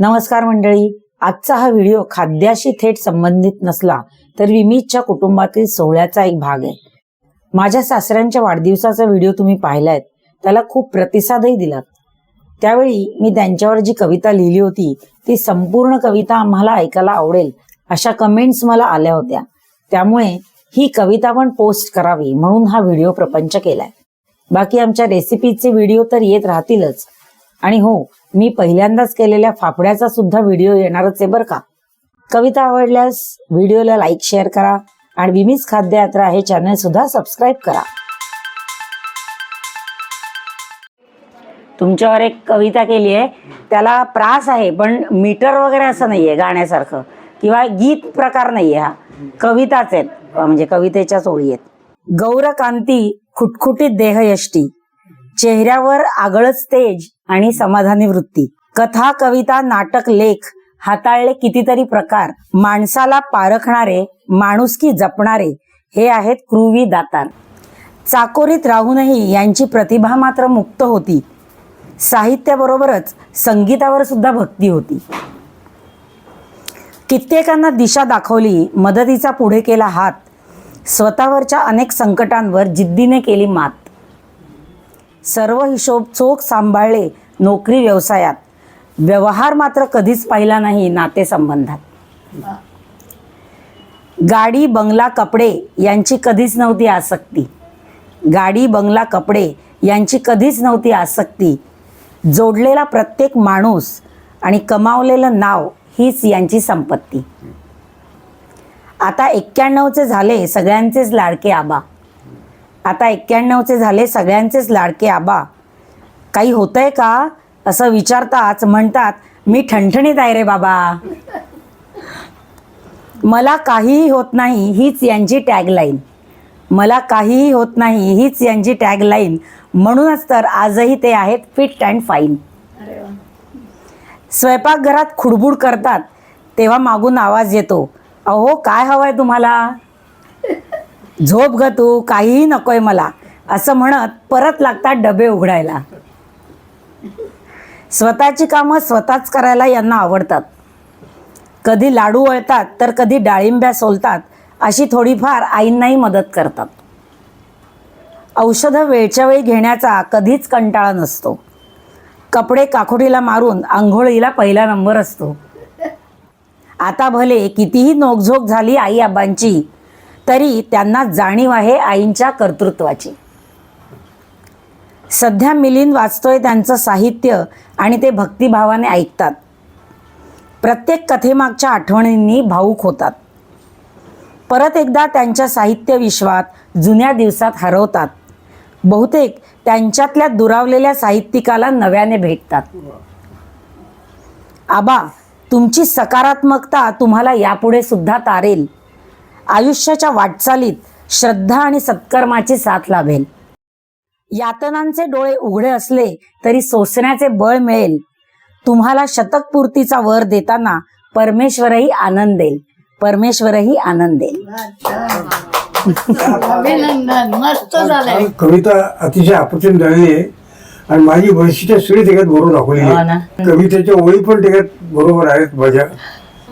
नमस्कार मंडळी. आजचा हा व्हिडिओ खाद्याशी थेट संबंधित नसला तर विमितच्या कुटुंबातील सोहळ्याचा एक भाग आहे. माझ्या सासऱ्यांच्या वाढदिवसाचा व्हिडिओ तुम्ही पाहिलाय त्याला खूप प्रतिसादही दिलात. त्यावेळी मी त्यांच्यावर जी कविता लिहिली होती ती संपूर्ण कविता आम्हाला ऐकायला आवडेल अशा कमेंट्स मला आल्या होत्या. त्यामुळे ही कविता पण पोस्ट करावी म्हणून हा व्हिडिओ प्रपंच केलाय. बाकी आमच्या रेसिपीचे व्हिडिओ तर येत राहतीलच. आणि हो मी पहिल्यांदाच केलेल्या फाफड्याचा सुद्धा व्हिडिओ येणारच आहे बरं का. कविता आवडल्यास व्हिडिओला लाईक शेअर करा आणि विमीज खाद्य यात्रा हे चॅनल सुद्धा सबस्क्राईब करा. तुमच्यावर एक कविता केली आहे. त्याला प्रास आहे पण मीटर वगैरे असं नाहीये गाण्यासारखं. किंवा गीत प्रकार नाहीये हा. कविताच आहेत म्हणजे कवितेच्याच ओळी आहेत. गौरकांती खुटखुटीत देहयष्टी. चेहऱ्यावर आगळच तेज आणि समाधानी वृत्ती. कथा कविता नाटक लेख हाताळले कितीतरी प्रकार. माणसाला पारखणारे माणुसकी जपणारे हे आहेत क्रुवी दातार. चाकोरीत राहूनही यांची प्रतिभा मात्र मुक्त होती. साहित्याबरोबरच संगीतावर सुद्धा भक्ती होती. कित्येकांना दिशा दाखवली मदतीचा पुढे केला हात. स्वतःवरच्या अनेक संकटांवर जिद्दीने केली मात. सर्व हिशोब चोख सांभाळले नोकरी व्यवसायात. व्यवहार मात्र कधीच पाहिला नाही नातेसंबंधात. गाडी बंगला कपडे यांची कधीच नव्हती आसक्ती. गाडी बंगला कपडे यांची कधीच नव्हती आसक्ती. जोडलेला प्रत्येक माणूस आणि कमावलेलं नाव हीच यांची संपत्ती. आता एक्क्याण्णवचे झाले सगळ्यांचेच लाडके आबा. आता एक्क्याण्णवचे झाले सगळ्यांचेच लाडके आबा. काही होतंय का? असं विचारताच म्हणतात मी ठणठणीत आहे रे बाबा. मला काहीही होत नाही हीच यांची टॅगलाईन मला काहीही होत नाही हीच यांची टॅगलाईन म्हणूनच तर आजही ते आहेत फिट अँड फाईन स्वयंपाकघरात खुडबुड करतात तेव्हा मागून आवाज येतो अहो काय हवंय तुम्हाला? झोप ग तू काहीही नकोय मला. असं म्हणत परत लागतात डबे उघडायला. स्वतःची कामं स्वतःच करायला यांना आवडतात. कधी लाडू वळतात तर कधी डाळिंब्या सोलतात अशी थोडीफार आईंनाही मदत करतात. औषधं वेळच्या वेळी घेण्याचा कधीच कंटाळा नसतो. कपडे काखोडीला मारून आंघोळीला पहिला नंबर असतो. आता भले कितीही नोकझोक झाली आई आबांची तरी त्यांना जाणीव आहे आईंच्या कर्तृत्वाची. सध्या मिलिंद वाचतोय त्यांचं साहित्य आणि ते भक्तिभावाने ऐकतात. प्रत्येक कथेमागच्या आठवणींनी भाऊक होतात. परत एकदा त्यांच्या साहित्य विश्वात जुन्या दिवसात हरवतात. बहुतेक त्यांच्यातल्या दुरावलेल्या साहित्यिकाला नव्याने भेटतात. आबा तुमची सकारात्मकता तुम्हाला यापुढे सुद्धा तारेल. आयुष्याच्या वाटचालीत श्रद्धा आणि सत्कर्माची साथ लाभेल. यातनांचे डोळे उघडे असले तरी सोसण्याचे बळ मिळेल. तुम्हाला शतकपूर्तीचा वर देताना परमेश्वरही आनंद देईल. परमेश्वरही आनंद देईल. कविता अतिशय अप्रतिम झालेली आहे आणि माझी वैशिष्ट्य सगळी त्याच्यात बरोबर दाखवली हो कवितेच्या ओळी पण त्याच्यात बरोबर आहेत माझ्या.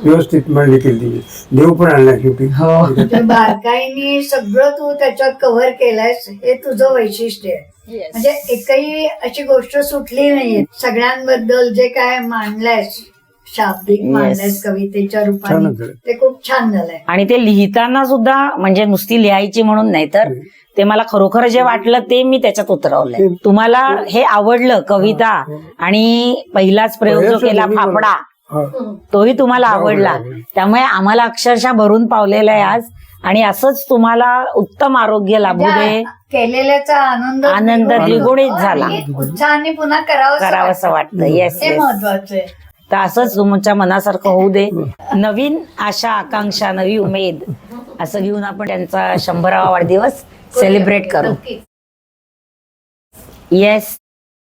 व्यवस्थित मांडणी केली. देव पण आणला शेवटी हो ते बारकाईने सगळं तू त्याच्यात कव्हर केलंयस हे तुझं वैशिष्ट्य आहे. म्हणजे एकही अशी गोष्ट सुटली नाहीये. सगळ्यांबद्दल जे काय मांडलंयस शाब्दिक मांडलंयस कवितेच्या रूपाने झालं. ते खूप छान झालंय. आणि ते लिहिताना सुद्धा म्हणजे नुसती लिहायची म्हणून नाही तर ते मला खरोखर जे वाटलं ते मी त्याच्यात उतरवलंय. तुम्हाला हे आवडलं कविता आणि पहिलाच प्रयोग जो केला फाफडा हा. तोही तुम्हाला आवडला. त्यामुळे आम्हाला अक्षरशः भरून पावलेलं आहे आज. आणि असंच तुम्हाला उत्तम आरोग्य लाभू दे केलेल्याचा आनंद आनंद द्विगुणित झाला. आणि उत्साहाने पुन्हा करावं करावंसं वाटतं. येस हे येस महत्वाचं तर असंच तुमच्या मनासारखं होऊ दे. नवीन आशा आकांक्षा नवी उमेद असं घेऊन आपण त्यांचा शंभरावा वाढदिवस सेलिब्रेट करू. येस